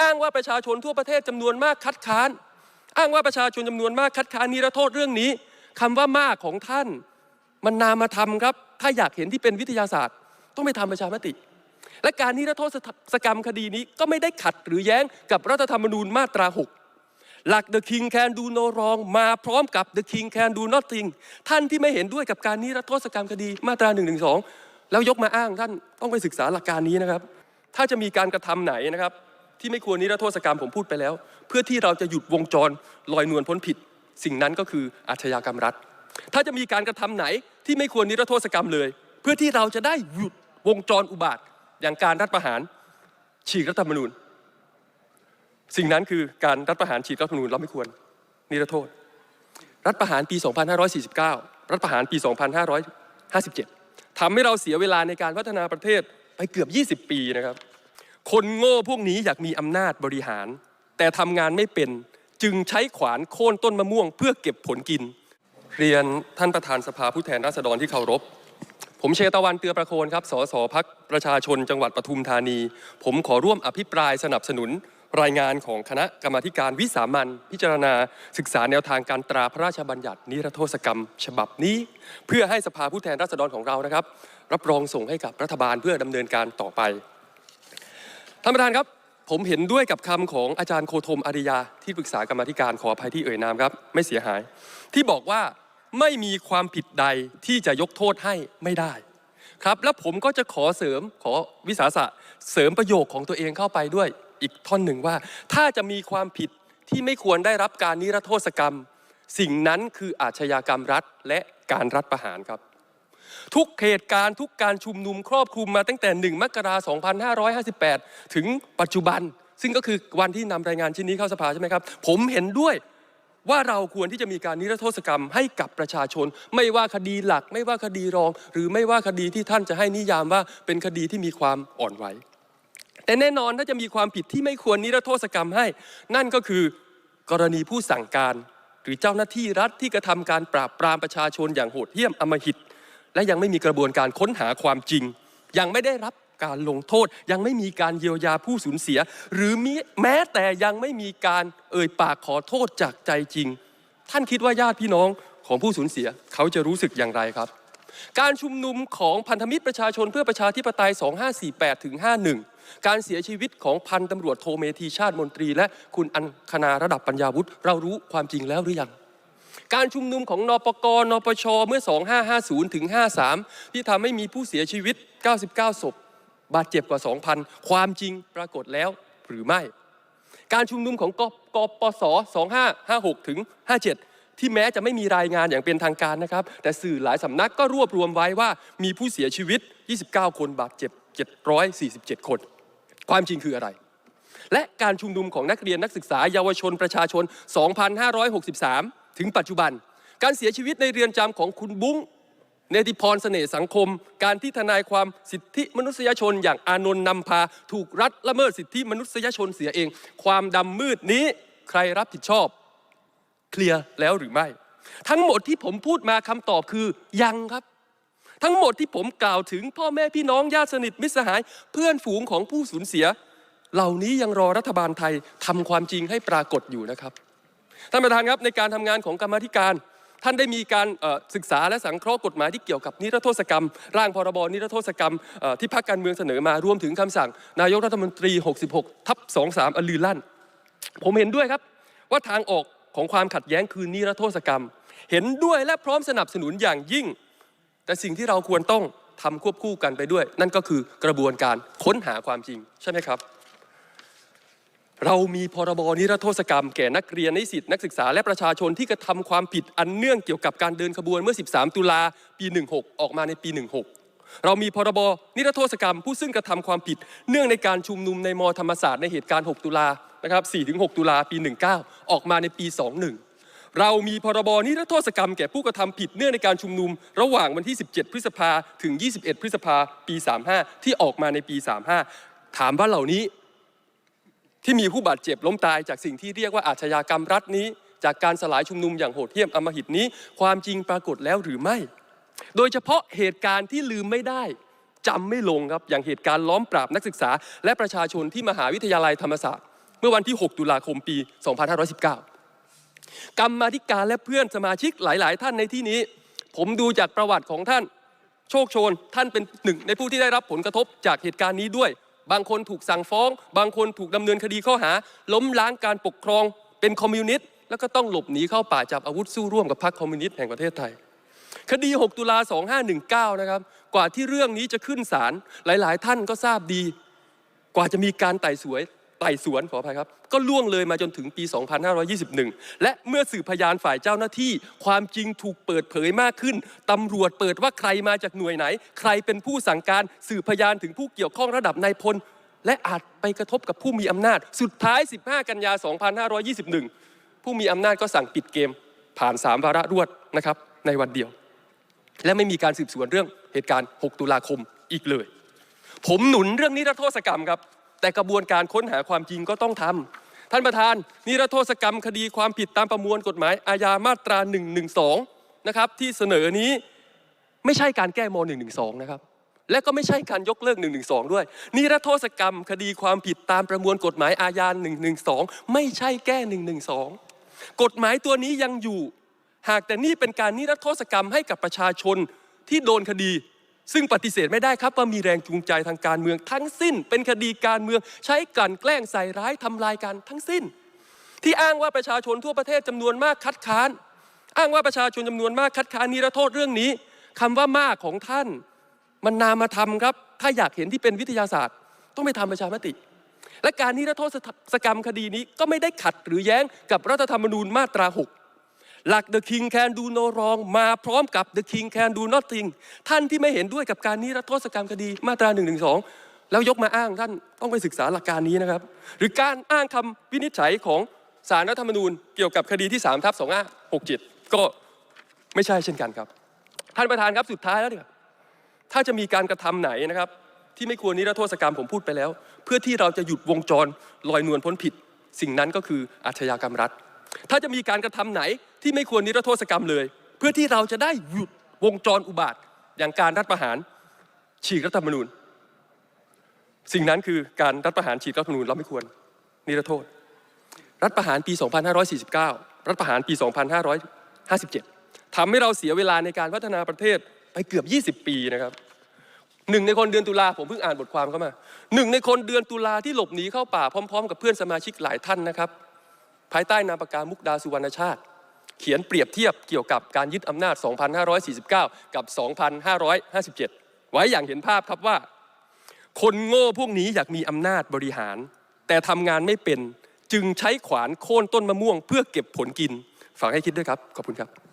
อ้างว่าประชาชนทั่วประเทศจำนวนมากคัดค้าน อ้างว่าประชาชนจำนวนมากคัดค้านนิรโทษเรื่องนี้คำว่ามากของท่านมันนามธรรมครับ ถ้าอยากเห็นที่เป็นวิทยาศาสตร์ ต้องไปทำประชามติ และการนิรโทษกรรมคดีนี้ก็ไม่ได้ขัดหรือแย้งกับรัฐธรรมนูญมาตรา 6หลัก the king can do no wrong มาพร้อมกับ the king can do nothing ท่านที่ไม่เห็นด้วยกับการนิรโทษกรรมคดีมาตรา1นึแล้วยกมาอ้างท่านต้องไปศึกษาหลักการนี้นะครับ ถ้าจะมีการกระทำไหนนะครับ ที่ไม่ควรนิรโทษกรรมผมพูดไปแล้ว เพื่อที่เราจะหยุดวงจรลอยนวลพ้นผิด สิ่งนั้นก็คืออาชญากรรมรัฐ ถ้าจะมีการกระทำไหนที่ไม่ควรนิรโทษกรรมเลย เพื่อที่เราจะได้หยุดวงจรอุบาทอย่างการรัฐประหารฉีกรัฐธรรมนูญ สิ่งนั้นคือการรัฐประหารฉีกรัฐธรรมนูญเราไม่ควรนิรโทษ รัฐประหารปี 2549 รัฐประหารปี 2557ทำให้เราเสียเวลาในการพัฒนาประเทศไปเกือบ 20 ปีนะครับ คนโง่พวกนี้อยากมีอำนาจบริหาร แต่ทำงานไม่เป็นจึงใช้ขวานโค่นต้นมะม่วง เพื่อเก็บผลกิน เรียนท่านประธานสภาผู้แทนราษฎรที่เคารพ ผมเชตวันเตือประโคนครับ สสพักประชาชนจังหวัดปทุมธานี ผมขอร่วมอภิปรายสนับสนุนรายงานของคณะกรรมาการวิสามันพิจารณา ศึกษาแนวทางการตราพระราชบัญญัติ นิรโทษกรรม ฉบับนี้ เพื่อให้สภาผู้แทนราษฎรของเรานะครับ รับรองส่งให้กับรัฐบาลเพื่อดำเนินการต่อไป ท่านประธานครับ ผมเห็นด้วยกับคำของอาจารย์โคธมอาริยาที่ปรึกษากรรมาธิการขออภัยที่เอ่ยนามครับ ไม่เสียหาย ที่บอกว่าไม่มีความผิดใดที่จะยกโทษให้ไม่ได้ ครับแล้วผมก็จะขอเสริมขอวิสาสะเสริมประโยคของตัวเองเข้าไปด้วยอีกท่อนหนึ่งว่า ถ้าจะมีความผิดที่ไม่ควรได้รับการนิรโทษกรรม สิ่งนั้นคืออาชญากรรมรัฐและการรัฐประหารครับ ทุกเหตุการณ์ทุกการชุมนุมครอบคลุมมาตั้งแต่ 1 มกราคม2558 ถึงปัจจุบัน ซึ่งก็คือวันที่นำรายงานชิ้นนี้เข้าสภาใช่ไหมครับ ผมเห็นด้วยว่าเราควรที่จะมีการนิรโทษกรรมให้กับประชาชน ไม่ว่าคดีหลัก ไม่ว่าคดีรอง หรือไม่ว่าคดีที่ท่านจะให้นิยามว่าเป็นคดีที่มีความอ่อนไหวแต่แน่นอนถ้าจะมีความผิดที่ไม่ควรนิรโทษกรรมให้ นั่นก็คือกรณีผู้สั่งการ หรือเจ้าหน้าที่รัฐที่กระทำการปราบปรามประชาชนอย่างโหดเหี้ยมอำมหิต และยังไม่มีกระบวนการค้นหาความจริง ยังไม่ได้รับการลงโทษ ยังไม่มีการเยียวยาผู้สูญเสีย หรือแม้แต่ยังไม่มีการเอ่ยปากขอโทษจากใจจริง ท่านคิดว่าญาติพี่น้องของผู้สูญเสีย เขาจะรู้สึกอย่างไรครับ การชุมนุมของพันธมิตรประชาชนเพื่อประชาธิปไตย 2548ถึง51 การเสียชีวิตของพันตำรวจโทเมธีชาติมนตรี และคุณอันคณาระดับปัญญาวุฒิเรารู้ความจริงแล้วหรือยัง การชุมนุมของนปกนปชเมื่อ 2550ถึง53 ที่ทำให้มีผู้เสียชีวิต 99 ศพ บาดเจ็บกว่า 2,000 ความจริงปรากฏแล้วหรือไม่ การชุมนุมของกกปส2556ถึง57 ที่แม้จะไม่มีรายงานอย่างเป็นทางการนะครับ แต่สื่อหลายสำนักก็รวบรวมไว้ว่ามีผู้เสียชีวิต 29 คนบาดเจ็บ 747 คน ความจริงคืออะไรและการชุมนุมของนักเรียนนักศึกษาเยาวชนประชาชน 2563 ถึงปัจจุบัน การเสียชีวิตในเรือนจำของคุณบุ้งเนติพรเสน่ห์สังคม การที่ทนายความสิทธิมนุษยชน อย่างอานนท์นำพา ถูกรัฐละเมิดสิทธิมนุษยชนเสียเอง ความดำมืดนี้ใครรับผิดชอบ เคลียร์แล้วหรือไม่ ทั้งหมดที่ผมพูดมาคำตอบคือยังครับ ทั้งหมดที่ผมกล่าวถึงพ่อแม่พี่น้องญาติสนิทมิตรสหาย เพื่อนฝูงของผู้สูญเสีย เหล่านี้ยังรอรัฐบาลไทยทำความจริงให้ปรากฏอยู่นะครับ ท่านประธานครับในการทำงานของกรรมธิการ ท่านได้มีการศึกษาและสังเคราะห์กฎหมายที่เกี่ยวกับนิรโทษกรรม ร่างพรบนิรโทษกรรมที่พรรคการเมืองเสนอมารวมถึงคำสั่ง นายกรัฐมนตรี 66 ทับ 23 อลือลั่น ผมเห็นด้วยครับว่าทางออกของความขัดแย้งคือนิรโทษกรรม เห็นด้วยและพร้อมสนับสนุนอย่างยิ่ง แต่สิ่งที่เราควรต้องทำควบคู่กันไปด้วย นั่นก็คือกระบวนการค้นหาความจริงใช่ไหมครับ เรามีพรบนิรโทษกรรมแก่นักเรียนนิสิตนักศึกษาและประชาชนที่กระทำความผิดอันเนื่องเกี่ยวกับการเดินขบวนเมื่อ 13 ตุลาปี 16 ออกมาในปี 16 เรามีพรบนิรโทษกรรม ผู้ซึ่งกระทำความผิด เนื่องในการชุมนุมในมธรรมศาสตร์ในเหตุการณ์ 6 ตุลานะครับ 4-6 ตุลาปี 19 ออกมาในปี 21เรามีพรบนิรโทษกรรมแก่ผู้กระทำผิดเนื่องในการชุมนุม ระหว่างวันที่ 17 พฤษภาถึง 21 พฤษภาปี 35 ที่ออกมาในปี 35 ถามว่าเหล่านี้ ที่มีผู้บาดเจ็บล้มตายจากสิ่งที่เรียกว่าอาชญากรรมรัฐนี้ จากการสลายชุมนุมอย่างโหดเหี้ยมอมหิตนี้ ความจริงปรากฏแล้วหรือไม่ โดยเฉพาะเหตุการณ์ที่ลืมไม่ได้จำไม่ลงครับอย่างเหตุการณ์ล้อมปราบนักศึกษา และประชาชนที่มหาวิทยาลัยธรรมศาสตร์ เมื่อวันที่ 6 ตุลาคมปี 2519 กรรมาธิการและเพื่อนสมาชิกหลาย ๆ ท่านในที่นี้ ผมดูจากประวัติของท่าน โชคโชนท่านเป็นหนึ่งในผู้ที่ได้รับผลกระทบจากเหตุการณ์นี้ด้วย บางคนถูกสั่งฟ้อง บางคนถูกดำเนินคดีข้อหา ล้มล้างการปกครอง เป็นคอมมิวนิสต์แล้วก็ต้องหลบหนีเข้าป่าจับอาวุธสู้ร่วมกับพรรคคอมมิวนิสต์แห่งประเทศไทย คดี 6 ตุลา 2519 นะครับ กว่าที่เรื่องนี้จะขึ้นศาลหลาย ๆ ท่านก็ทราบดี กว่าจะมีการไต่สวย ไต่สวนขออภัยครับ ก็ล่วงเลยมาจนถึงปี 2521 และเมื่อสืบพยานฝ่ายเจ้าหน้าที่ ความจริงถูกเปิดเผยมากขึ้นตำรวจเปิดว่าใครมาจากหน่วยไหน ใครเป็นผู้สั่งการสืบพยานถึงผู้เกี่ยวข้องระดับนายพล และอาจไปกระทบกับผู้มีอำนาจ สุดท้าย 15 กันยา 2521 ผู้มีอำนาจก็สั่งปิดเกม ผ่าน 3 วาระรวดนะครับในวันเดียว และไม่มีการสืบสวนเรื่องเหตุการณ์ 6 ตุลาคมอีกเลย ผมหนุนเรื่องนิรโทษกรรมครับ แต่กระบวนการค้นหาความจริงก็ต้องทำท่านประธาน นิรโทษกรรมคดีความผิดตามประมวลกฎหมายอาญามาตรา 112 นะครับ ที่เสนอนี้ไม่ใช่การแก้ม .112 นะครับ และก็ไม่ใช่การยกเลิก 112 ด้วย นิรโทษกรรมคดีความผิดตามประมวลกฎหมายอาญา 112 ไม่ใช่แก้ 112 กฎหมายตัวนี้ยังอยู่ หากแต่นี่เป็นการนิรโทษกรรมให้กับประชาชนที่โดนคดี ซึ่งปฏิเสธไม่ได้ครับว่ามีแรงจูงใจทางการเมืองทั้งสิ้น เป็นคดีการเมืองใช้กลั่นแกล้งใส่ร้ายทำลายกันทั้งสิ้น ที่อ้างว่าประชาชนทั่วประเทศจำนวนมากคัดค้าน อ้างว่าประชาชนจำนวนมากคัดค้านนิรโทษเรื่องนี้คำว่ามากของท่าน มันนามธรรมครับ ถ้าอยากเห็นที่เป็นวิทยาศาสตร์ ต้องไปทำประชามติ และการนิรโทษกรรมคดีนี้ก็ไม่ได้ขัดหรือแย้งกับรัฐธรรมนูญมาตรา 6 หลัก the king can do no wrong มาพร้อมกับ the king can do nothing ท่านที่ไม่เห็นด้วยกับการนิรโทษกรรมคดีมาตรา1นึแล้วยกมาอ้างท่านต้องไปศึกษาหลักการนี้นะครับ หรือการอ้างคำวินิจฉัยของสารรัฐธรรมนูญเกี่ยวกับคดีที่3ทับ2567ก็ไม่ใช่เช่นกันครับ ท่านประธานครับสุดท้ายแล้วเนี่ยถ้าจะมีการกระทำไหนนะครับ ที่ไม่ควรนิรโทษกรรมผมพูดไปแล้ว เพื่อที่เราจะหยุดวงจรลอยนวลพ้นผิด สิ่งนั้นก็คืออาชญากรรมรัฐ ถ้าจะมีการกระทำไหนที่ไม่ควรนิรโทษกรรมเลย เพื่อที่เราจะได้หยุดวงจรอุบาทอย่างการรัฐประหารฉีกรัฐธรรมนูญ สิ่งนั้นคือการรัฐประหารฉีกรัฐธรรมนูญเราไม่ควรนิรโทษ รัฐประหารปี 2549 รัฐประหารปี 2557ทำให้เราเสียเวลาในการพัฒนาประเทศไปเกือบ 20 ปีนะครับหนึ่งในคนเดือนตุลาผมเพิ่งอ่านบทความเข้ามาหนึ่งในคนเดือนตุลาที่หลบหนีเข้าป่าพร้อม ๆ กับเพื่อนสมาชิกหลายท่านนะครับ ภายใต้นามปากกามุกดาสุวรรณชาติ เขียนเปรียบเทียบเกี่ยวกับการยึดอำนาจ 2549 กับ 2557 ไว้อย่างเห็นภาพครับว่า คนโง่พวกนี้อยากมีอำนาจบริหาร แต่ทำงานไม่เป็นจึงใช้ขวานโค่นต้นมะม่วง เพื่อเก็บผลกิน ฝากให้คิดด้วยครับ ขอบคุณครับ